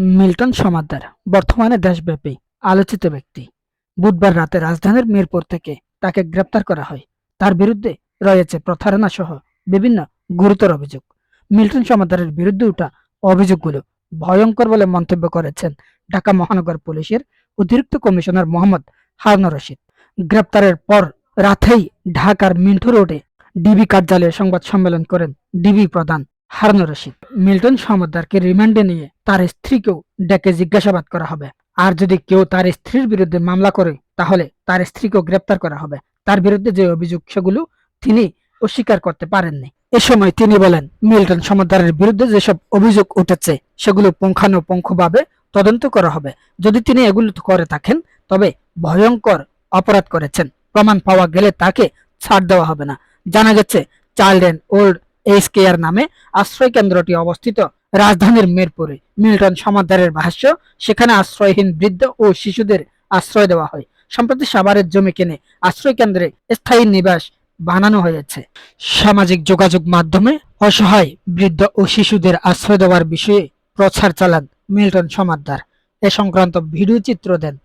Milton Samaddar বর্তমানে দেশব্যাপী আলোচিত ব্যক্তি। বুধবার রাতে রাজধানীর মিরপুর থেকে তাকে গ্রেপ্তার করা হয়। তার বিরুদ্ধে রয়েছে প্রতারণা সহ বিভিন্ন গুরুতর অভিযোগ। মিল্টন সমাদ্দারের বিরুদ্ধে ওঠা অভিযোগগুলো ভয়ঙ্কর বলে মন্তব্য করেছেন ঢাকা মহানগর পুলিশের অতিরিক্ত কমিশনার মোহাম্মদ হারুন রশিদ। গ্রেপ্তারের পর রাতেই ঢাকার মিন্টু রোডে ডিবি কার্যালয়ে সংবাদ সম্মেলন করেন ডিবি প্রধান হারুন রশিদ। মিল্টন সমাদ্দারকে রিমান্ডে নিয়ে তার স্ত্রীকেও ডেকে জিজ্ঞাসাবাদ করা হবে। আর যদি কেউ তার স্ত্রীর বিরুদ্ধে মামলা করে, তাহলে তার স্ত্রীকেও গ্রেপ্তার করা হবে। তার বিরুদ্ধে যে অভিযোগ, সেগুলো তিনি অস্বীকার করতে পারেননি। এ সময় তিনি বলেন, মিল্টন সমাদ্দারের বিরুদ্ধে যেসব অভিযোগ উঠেছে, সেগুলো পুঙ্খানুপুঙ্খভাবে তদন্ত করা হবে। যদি তিনি এগুলো করে থাকেন, তবে ভয়ঙ্কর অপরাধ করেছেন। প্রমাণ পাওয়া গেলে তাকে ছাড় দেওয়া হবে না। জানা গেছে, child and old age care নামে আশ্রয় কেন্দ্রটি অবস্থিত। রাজধানীর মিরপুরে মিল্টন সমাদ্দারের ভাষ্য, সেখানে আশ্রয়হীন বৃদ্ধ ও শিশুদের আশ্রয় দেওয়া হয়। সম্প্রতি সাভারের জমি কিনে আশ্রয় কেন্দ্রে স্থায়ী নিবাস বানানো হয়েছে। সামাজিক যোগাযোগ মাধ্যমে অসহায় বৃদ্ধ ও শিশুদের আশ্রয় দেওয়ার বিষয়ে প্রচার চালান মিল্টন সমাদ্দার। এ সংক্রান্ত ভিডিও চিত্র দেন।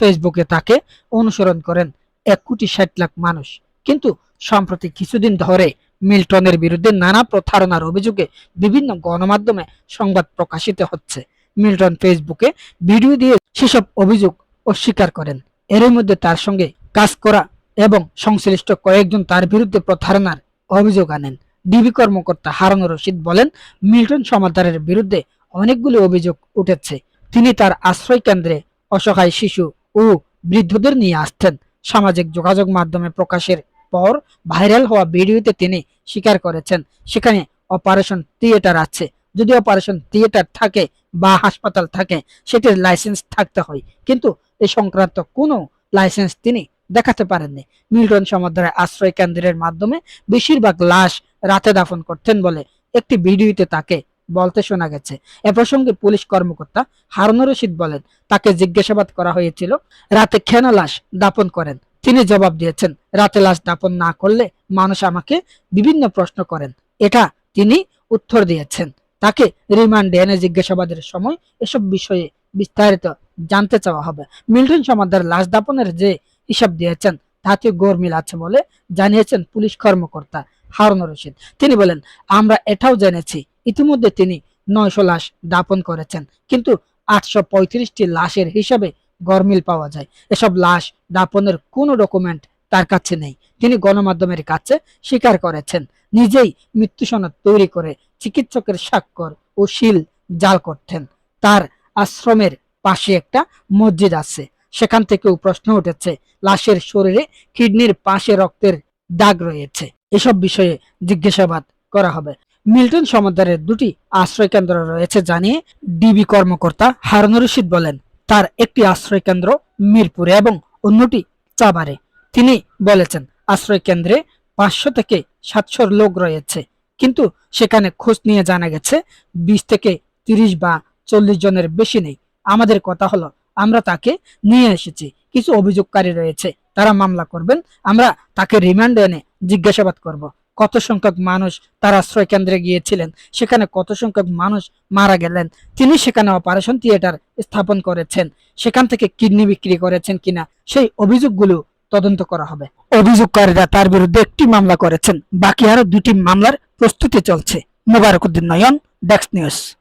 ফেসবুকে তাকে অনুসরণ করেন এক কোটি ষাট লাখ মানুষ। কিন্তু সম্প্রতি কিছুদিন ধরে মিল্টনের বিরুদ্ধে নানা প্রতারণার অভিযোগে বিভিন্ন গণমাধ্যমে সংবাদ প্রকাশিত হচ্ছে। মিল্টন ফেসবুকে ভিডিও দিয়ে সেসব অভিযোগ অস্বীকার করেন। এরই মধ্যে তার সঙ্গে কাজ করা এবং সংশ্লিষ্ট কয়েকজন তার বিরুদ্ধে প্রতারণার অভিযোগ আনেন। ডিবি কর্মকর্তা হারুন রশিদ বলেন, মিল্টন সমাদারের বিরুদ্ধে অনেকগুলি অভিযোগ উঠেছে। তিনি তার আশ্রয় কেন্দ্রে অসহায় শিশু ও বৃদ্ধদের নিয়ে আসতেন সামাজিক যোগাযোগ মাধ্যমে প্রকাশের পর ভাইরাল হওয়া ভিডিওতে তিনি স্বীকার করেছেন। সেখানে অপারেশন থিয়েটার আছে। যদি অপারেশন থিয়েটার থাকে বা হাসপাতাল থাকে, সেটির লাইসেন্স থাকতে হয়। কিন্তু এ সংক্রান্ত কোনো লাইসেন্স তিনি দেখাতে পারেননি। মিল্টন সমুদ্রের আশ্রয় কেন্দ্রের মাধ্যমে বেশিরভাগ লাশ রাতে দাফন করতেন বলে একটি ভিডিওতে তাকে বলতে শোনা গেছে। এ প্রসঙ্গে পুলিশ কর্মকর্তা হারুন রশিদ বলেন, তাকে জিজ্ঞাসাবাদ করা হয়েছিল, রাতে কেন লাশ দাপন করেন? তিনি জবাব দিয়েছেন, রাতে লাশ দাপন না করলে মানুষ আমাকে বিভিন্ন প্রশ্ন করেন। এটা তিনি উত্তর দিয়েছেন। তাকে রিমান্ডে এনে জিজ্ঞাসাবাদের সময় এসব বিষয়ে বিস্তারিত জানতে চাওয়া হবে। মিল্টন সমাদার লাশ দাপনের যে হিসাব দিয়েছেন, তাতে গোরমিল আছে বলে জানিয়েছেন পুলিশ কর্মকর্তা হারুন রশিদ। তিনি বলেন, আমরা এটাও জেনেছি, ইতিমধ্যে তিনি নয়শো লাশ দাপন করেছেন, কিন্তু আটশো পঁয়ত্রিশটি লাশের হিসাবে গরমিল পাওয়া যায়। এসব লাশ দাপনের কোনো ডকুমেন্ট তার কাছে নেই। তিনি গণমাধ্যমের কাছে স্বীকার করেছেন, নিজেই মৃত্যু সনদ তৈরি করে চিকিৎসকের স্বাক্ষর ও শিল জাল করতেন। তার আশ্রমের পাশে একটা মসজিদ আছে। সেখান থেকেও প্রশ্ন উঠেছে, লাশের শরীরে কিডনির পাশে রক্তের দাগ রয়েছে। এসব বিষয়ে জিজ্ঞাসাবাদ করা হবে। মিল্টন সমুদ্রের দুটি আশ্রয় কেন্দ্র রয়েছে জানিয়ে ডিবি কর্মকর্তা হারুন রশিদ বলেন তার একটি আশ্রয় কেন্দ্র মিরপুরে এবং অন্যটি চাবারে। তিনি বলেছেন আশ্রয় কেন্দ্রে পাঁচশো থেকে সাতশো লোক রয়েছে, কিন্তু সেখানে খোঁজ নিয়ে জানা গেছে, বিশ থেকে তিরিশ বা চল্লিশ জনের বেশি নেই। আমাদের কথা হলো, আমরা তাকে নিয়ে এসেছি, কিছু অভিযোগকারী রয়েছে, তারা মামলা করবেন, আমরা তাকে রিমান্ড এনে জিজ্ঞাসাবাদ করব। কত সংখ্যক মানুষ তার আশ্রয় কেন্দ্রে গিয়েছিলেন? সেখানে কত সংখ্যক মানুষ মারা গেলেন? তিনি সেখানে অপারেশন থিয়েটার স্থাপন করেছেন। সেখান থেকে কিডনি বিক্রি করেছেন কিনা? সেই অভিযোগগুলো তদন্ত করা হবে। অভিযোগকারীরা তার বিরুদ্ধে একটি মামলা করেছেন। বাকি আরও দুটি মামলার প্রস্তুতি চলছে। মুবারকুদ্দিন নয়ন ডেস্ক নিউজ